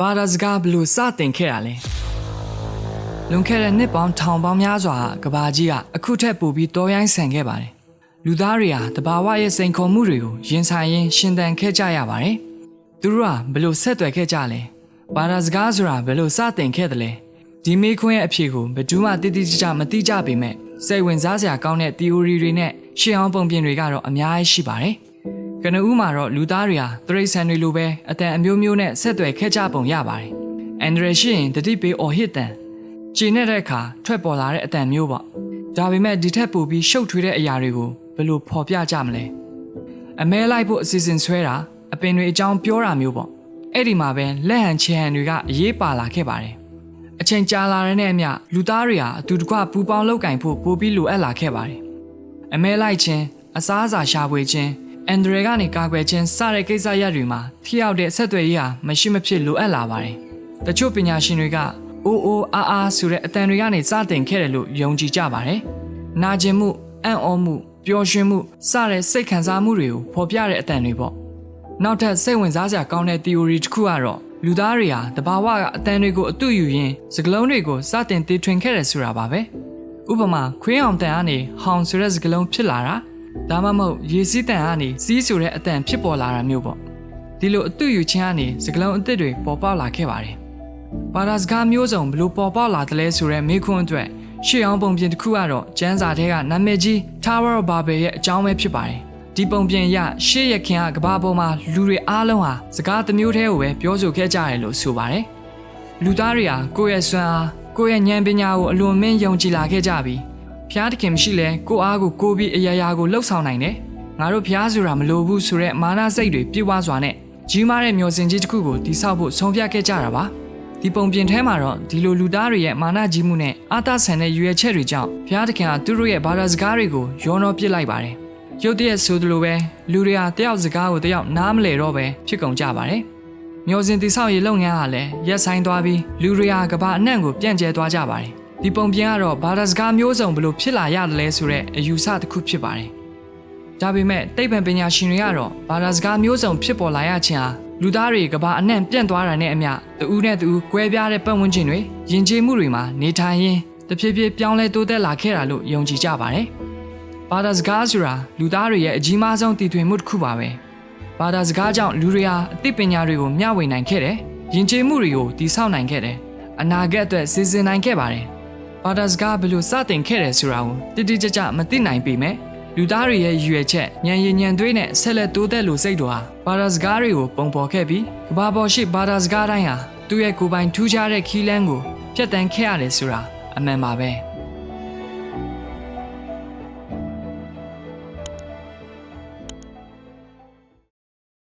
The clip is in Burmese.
ဘာသာစကားဘလို့စတင်ခဲ့တာလဲလွန်ခဲ့တဲ့နှစ်ပေါင်းထောင်ပေါင်းများစွာကဘာကြီးကအခုထက်ပိုပြီးတော်ရိုင်းဆန်ခဲ့ပါတယ်လူသားတွေဟာတဘာဝရဲ့စိန်ခေါ်မှုတွေကိုရင်ဆိုင်ရင်းရှင်သန်ခဲ့ကြရပါတယ်သူတို့ကဘလို့ဆက်သွယ်ခဲ့ကြလဲဘာသာစကားဆိုတာဘလို့စတင်ခဲ့တယ်လဲဒီမေးခွန်းရဲ့အဖြေကိုဘယ်သူမှတိတိကျကျမသိကြပေမဲ့စိတ်ဝင်စားစရာကောင်းတဲ့ theory တွေနဲ့ရှင်းအောင်ပုံပြင်တွေကတော့အများကြီးရှိပါတယ် ကနဦးမှာတော့လူသားတွေဟာတရိษံတွေလိုပဲအတန်အမျိုးမျိုးနဲ့ဆက်သွယ်ခဲ့ကြပုံရပါတယ်။အန်ဒရရှိရင်တတိပေးအော်ဟစ်တန်ကျင်းနေတဲ့အခါထွက်ပေါ်လာတဲ့အတန်မျိုးပေါ့။ဒါပေမဲ့ဒီထက်ပိုပြီးရှုပ်ထွေးတဲ့အရာတွေကိုဘယ်လိုဖော်ပြကြမလဲ။အမဲလိုက်ဖို့အစီအစဉ်ဆွဲတာအပင်တွေအကြောင်းပြောတာမျိုးပေါ့။အဲ့ဒီမှာပဲလက်ဟန်ချေဟန်တွေကအရေးပါလာခဲ့ပါတယ်။အချိန်ကြာလာတဲ့နဲ့အမျှလူသားတွေဟာအတူတကွပူပေါင်းလောက်ကင်ဖို့ပိုပြီးလိုအပ်လာခဲ့ပါတယ်။အမဲလိုက်ခြင်းအစားအစာရှာဖွေခြင်း အန်ဒရကနေကာကွယ်ခြင်းစတဲ့ကိစ္စရပ်တွေမှာထိရောက်တဲ့ဆက်သွယ်ရေးဟာမရှိမဖြစ်လိုအပ်လာပါတယ်။တချို့ပညာရှင်တွေကအိုးအိုးအားအားဆိုတဲ့အတန်တွေကနေစတင်ခဲ့တယ်လို့ယုံကြည်ကြပါတယ်။နာကျင်မှုအံ့ဩမှုပျော်ရွှင်မှုစတဲ့စိတ်ခံစားမှုတွေကိုဖော်ပြတဲ့အတန်တွေပေါ့။နောက်ထပ်စိတ်ဝင်စားစရာကောင်းတဲ့ theory တစ်ခုကတော့လူသားတွေဟာတဘာဝကအတန်တွေကိုအတူယူရင်းစကလုံးတွေကိုစတင်တည်ထွင်ခဲ့တယ်ဆိုတာပါပဲ။ဥပမာခွင်းအောင်တန်ကနေဟောင်ဆိုတဲ့စကားလုံးဖြစ်လာတာ ဒါမှမဟုတ်ရေစီးတန်ကနေစီးဆိုတဲ့အတန်ဖြစ်ပေါ်လာတာမျိုးပေါ့ဒီလိုအတူယူခြင်းကနေစကားလုံးအသစ်တွေပေါ်ပေါက်လာခဲ့ပါတယ်ဘာသာစကားမျိုးစုံဘလို့ပေါ်ပေါက်လာတယ်လဲဆိုတဲ့မေးခွန်းအတွက်ရှေ့အောင်ပုံပြင်တစ်ခုကတော့ကျန်းစာထဲကနာမည်ကြီး Tower of Babel ရဲ့အကြောင်းပဲဖြစ်ပါတယ်ဒီပုံပြင်အရရှေ့ရခင်ကကဘာပေါ်မှာလူတွေအားလုံးဟာစကားတစ်မျိုးတည်းကိုပဲပြောဆိုခဲ့ကြတယ်လို့ဆိုပါတယ်လူသားတွေဟာကိုယ့်ရဲ့စွမ်းအားကိုယ့်ရဲ့ဉာဏ်ပညာကိုအလွန်မင်းယုံကြည်လာခဲ့ကြပြီး ဖျားတခင်မရှိလဲကိုယ့်အားကိုကိုးပြီးအရာရာကိုလှုပ်ဆောင်နိုင်တယ်ငါတို့ဖျားဆိုတာမလိုဘူးဆိုတဲ့မာနစိတ်တွေပြေဝစွာနဲ့ကြီးမားတဲ့မျောစင်ကြီးတစ်ခုကိုတိဆောက်ဖို့ဆုံးဖြတ်ခဲ့ကြတာပါဒီပုံပြင်ထဲမှာတော့ဒီလိုလူသားတွေရဲ့မာနကြီးမှုနဲ့အာသဆန်တဲ့ရွေချက်တွေကြောင့်ဖျားတခင်ဟာသူတို့ရဲ့ဘာသာစကားတွေကိုရောနှောပစ်လိုက်ပါတယ်ရုတ်တရက်ဆိုသလိုပဲလူတွေဟာတယောက်စကားကိုတယောက်နားမလည်တော့ပဲဖြစ်ကုန်ကြပါတယ်မျောစင်တိဆောက်ရေးလုပ်ငန်းဟာလည်းရက်ဆိုင်သွားပြီးလူတွေဟာကဘာအနှံ့ကိုပြန့်ကျဲသွားကြပါတယ်။ ဒီပုံပြင်ကတော့ဘာသာစကားမျိုးစုံဘလို့ဖြစ်လာရတယ်လဲဆိုတဲ့အယူဆတစ်ခုဖြစ်ပါတယ်။ဒါပေမဲ့တိတ်ပံပညာရှင်တွေကတော့ဘာသာစကားမျိုးစုံဖြစ်ပေါ်လာရခြင်းဟာလူသားတွေကဘာအနှံ့ပြန့်သွားတာနဲ့အမျှတဦးနဲ့တဦးကွဲပြားတဲ့ပတ်ဝန်းကျင်တွေယဉ်ကျေးမှုတွေမှာနေထိုင်ရင်းတဖြည်းဖြည်းပြောင်းလဲတိုးတက်လာခဲ့တာလို့ယုံကြည်ကြပါတယ်။ဘာသာစကားဆိုတာလူသားတွေရဲ့အကြီးမားဆုံးတည်ထွင်မှုတစ်ခုပါပဲ။ဘာသာစကားကြောင့်လူတွေဟာအသိပညာတွေကိုမျှဝေနိုင်ခဲ့တယ်။ယဉ်ကျေးမှုတွေကိုတည်ဆောက်နိုင်ခဲ့တယ်။အနာဂတ်အတွက်စီစဉ်နိုင်ခဲ့ပါတယ်။ ဘာသာစကားဘယ်လိုစတင်ခဲ့တယ်ဆိုတာကိုတိတိကျကျမသိနိုင်ပေမဲ့လူသားတွေရဲ့ရည်ရွယ်ချက်ဉာဏ်ရည်ဉာဏ်သွေးနဲ့ဆက်လက်တိုးတက်လို့စိတ်တော်ဟာဘာသာစကားတွေကိုပုံပေါ်ခဲ့ပြီးကဘာပေါ်ရှိဘာသာစကားတိုင်းဟာသူ့ရဲ့ကိုယ်ပိုင်ထူးခြားတဲ့ခီးလန်းကိုဖျက်ဆီးခဲ့ရတယ်ဆိုတာအမှန်ပါပဲ။